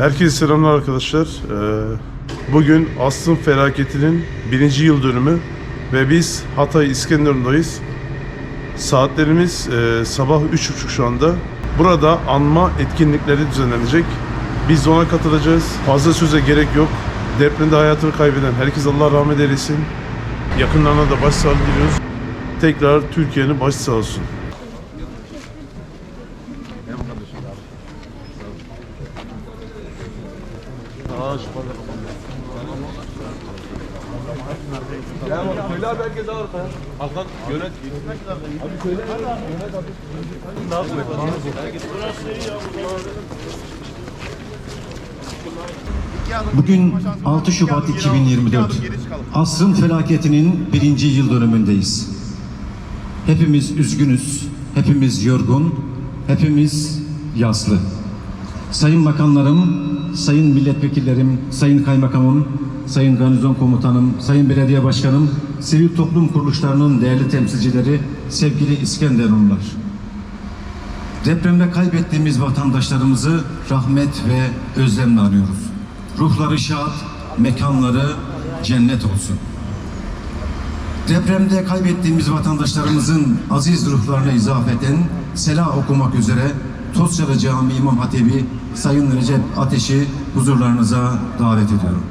Herkese selamlar arkadaşlar. Ee, Bugün Asrın felaketinin birinci yıl dönümü ve biz Hatay İskenderun'dayız. Saatlerimiz e, sabah 3.30 şu anda. Burada anma etkinlikleri düzenlenecek. Biz de ona katılacağız. Fazla söze gerek yok. Depremde hayatını kaybeden herkes Allah rahmet eylesin. Yakınlarına da başsağlığı diliyoruz. Tekrar Türkiye'nin başı sağ olsun. Bugün 6 Şubat 2024. Asrın felaketinin birinci yıl dönümündeyiz. Hepimiz üzgünüz, hepimiz yorgun, hepimiz yaslı. Sayın bakanlarım, sayın milletvekillerim, sayın kaymakamım, sayın garnizon komutanım, sayın belediye başkanım, sivil toplum kuruluşlarının değerli temsilcileri, sevgili İskenderunlular. Depremde kaybettiğimiz vatandaşlarımızı rahmet ve özlemle anıyoruz. Ruhları şad, mekanları cennet olsun. Depremde kaybettiğimiz vatandaşlarımızın aziz ruhlarına izafeten selah okumak üzere Tosyalı Camii İmam Hatibi Sayın Recep Ateş'i huzurlarınıza davet ediyorum.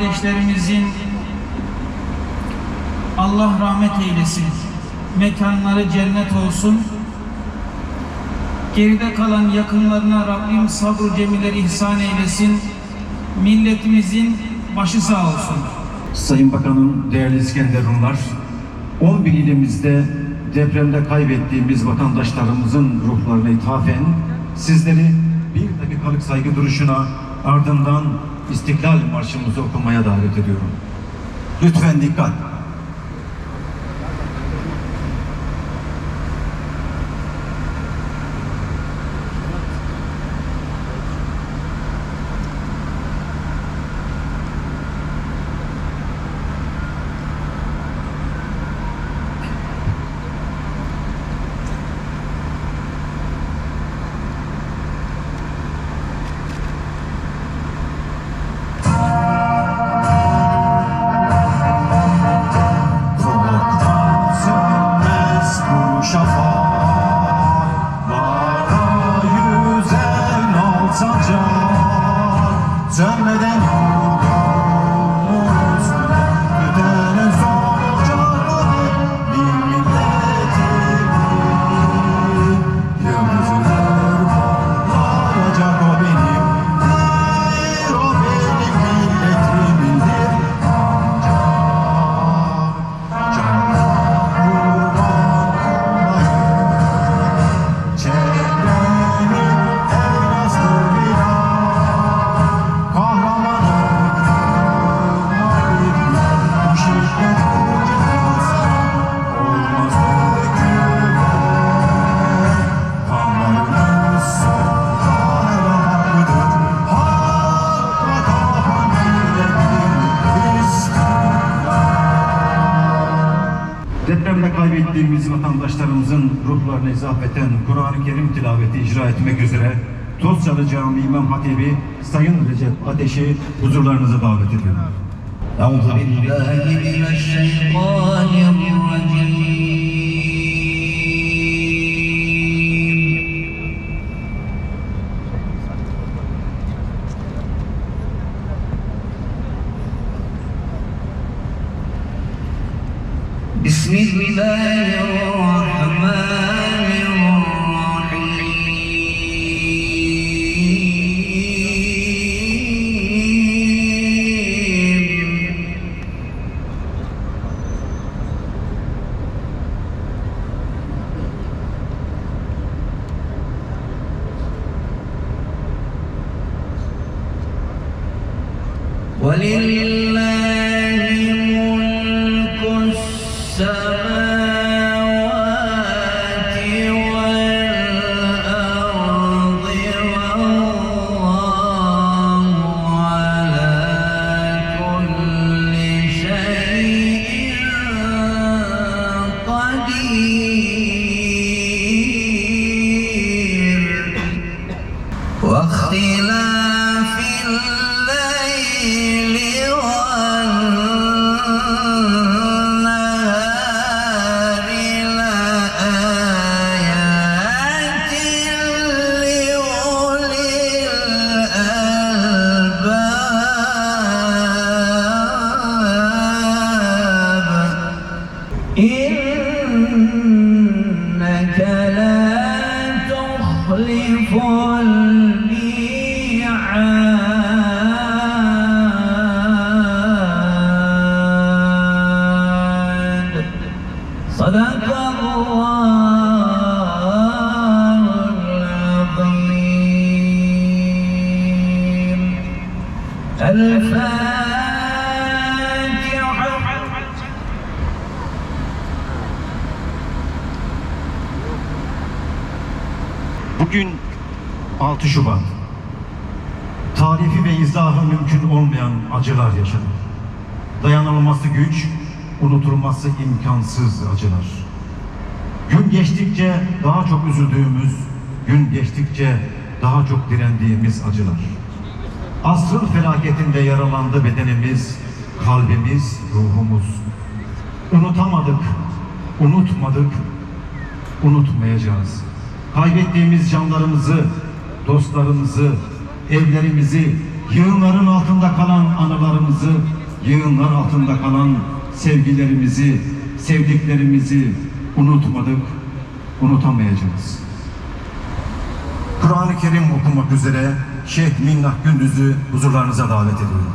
Kardeşlerimizin Allah rahmet eylesin. Mekanları cennet olsun. Geride kalan yakınlarına Rabbim sabır cemileri ihsan eylesin. Milletimizin başı sağ olsun. Sayın Bakanım, değerli İskenderunlar, 11 ilimizde depremde kaybettiğimiz vatandaşlarımızın ruhlarına ithafen sizleri bir dakikalık saygı duruşuna ardından İstiklal Marşımızı okumaya davet ediyorum. Lütfen dikkat. Dönmeden kaybettiğimiz vatandaşlarımızın ruhlarını izafeten Kur'an-ı Kerim tilaveti icra etmek üzere Tosyalı Camii İmam Hatibi Sayın Recep Ateş'i huzurlarınıza davet ediyorum. Euzu. ولله Bugün 6 Şubat. Tarifi ve izahı mümkün olmayan acılar yaşadık. Dayanılması güç, unutulması imkansız acılar. Gün geçtikçe daha çok üzüldüğümüz, gün geçtikçe daha çok direndiğimiz acılar. Asrın felaketinde yaralandı bedenimiz, kalbimiz, ruhumuz. Unutamadık, unutmadık, unutmayacağız Kaybettiğimiz canlarımızı, dostlarımızı, evlerimizi, yığınların altında kalan anılarımızı, yığınlar altında kalan sevgilerimizi, sevdiklerimizi unutmadık, unutamayacağız. Kur'an-ı Kerim okumak üzere Şeyh Minnah Gündüz'ü huzurlarınıza davet ediyorum.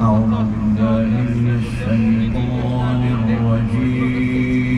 أعوذ بالله من الشيطان الرجيم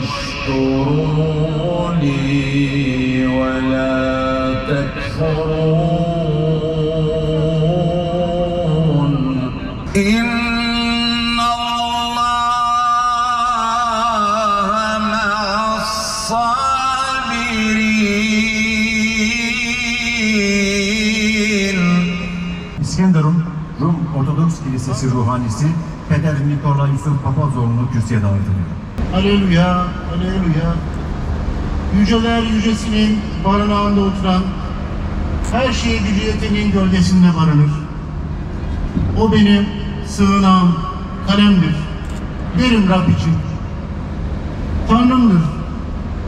واشكروا لي ولا تكفرون إن الله مع الصابرين İskenderun Rum Ortodoks Kilisesi ruhanisi Peder Nikola Yusuf Papazoğlu'nu kürsüye davet ediyorum. Aleluya, aleluya. Yüceler yücesinin barınağında oturan, her şeye gücü yetenin gölgesinde barınır. O benim sığınağım, kalemdir. Derim Rab için. Tanrımdır,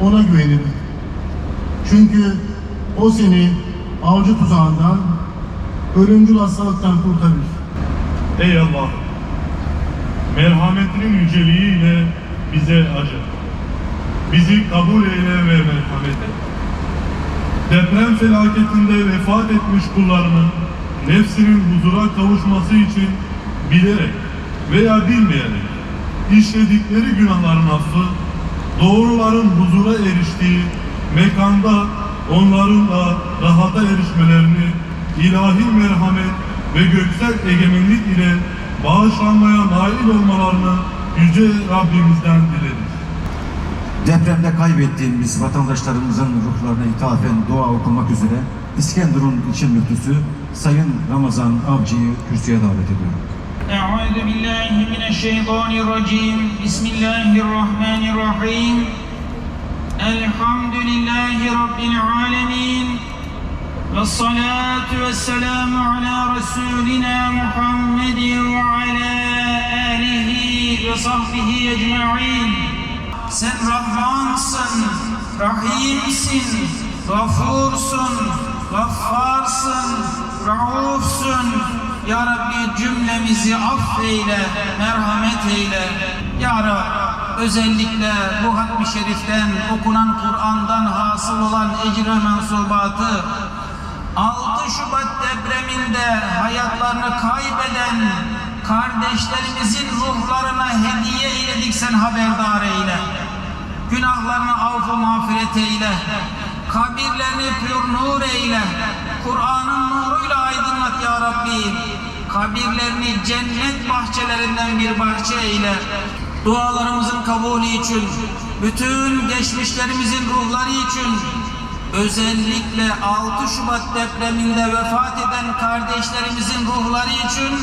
ona güvenirim. Çünkü o seni avcı tuzağından, ölümcül hastalıktan kurtarır. Ey Allah! Merhametinin yüceliğiyle bize acı. bizi kabul eyle ve merhamet et. Deprem felaketinde vefat etmiş kullarının nefsinin huzura kavuşması için bilerek veya bilmeyerek işledikleri günahların affı, doğruların huzura eriştiği mekanda onların da rahata erişmelerini ilahi merhamet ve göksel egemenlik ile bağışlanmaya nail olmalarını Yüce Rabbimizden dileriz. Depremde kaybettiğimiz vatandaşlarımızın ruhlarına ithafen dua okumak üzere İskenderun ilçe müftüsü Sayın Ramazan Avcı'yı kürsüye davet ediyorum. أعوذ بالله من الشيطان الرجيم بسم الله الرحمن الرحيم الحمد لله رب العالمين والصلاة والسلام على رسولنا محمد وعلى ve sahbihi ecma'in. Sen Rahmansın, Rahimsin, Gafursun, Gaffarsın, Raufsun. Ya Rabbi cümlemizi affeyle, merhamet eyle. Ya Rabbi özellikle bu hatmi şeriften, okunan Kur'an'dan hasıl olan ecre mensubatı, 6 Şubat depreminde hayatlarını kaybeden kardeşlerimizin ruhlarına hediye eyledik sen haberdar eyle. Günahlarını affı mağfiret eyle. Kabirlerini pür nur eyle. Kur'an'ın nuruyla aydınlat ya Rabbi. Kabirlerini cennet bahçelerinden bir bahçe eyle. Dualarımızın kabulü için, bütün geçmişlerimizin ruhları için, özellikle 6 Şubat depreminde vefat eden kardeşlerimizin ruhları için,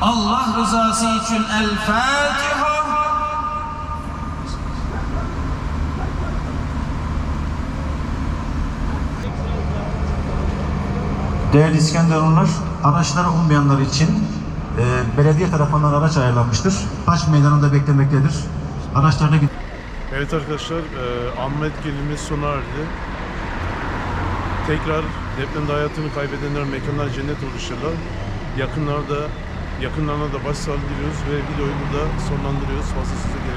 Allah rızası için El Fatiha. Değerli İskenderunlar, araçları olmayanlar için e, belediye tarafından araç ayarlanmıştır. Taş meydanında beklemektedir. Araçlarına git. Evet arkadaşlar, e, anma etkinliğimiz sona erdi. Tekrar depremde hayatını kaybedenler mekanlar cennet oluşurlar. Yakınlarda, yakınlarına da başsağlığı diliyoruz ve videoyu burada sonlandırıyoruz. Fazla size.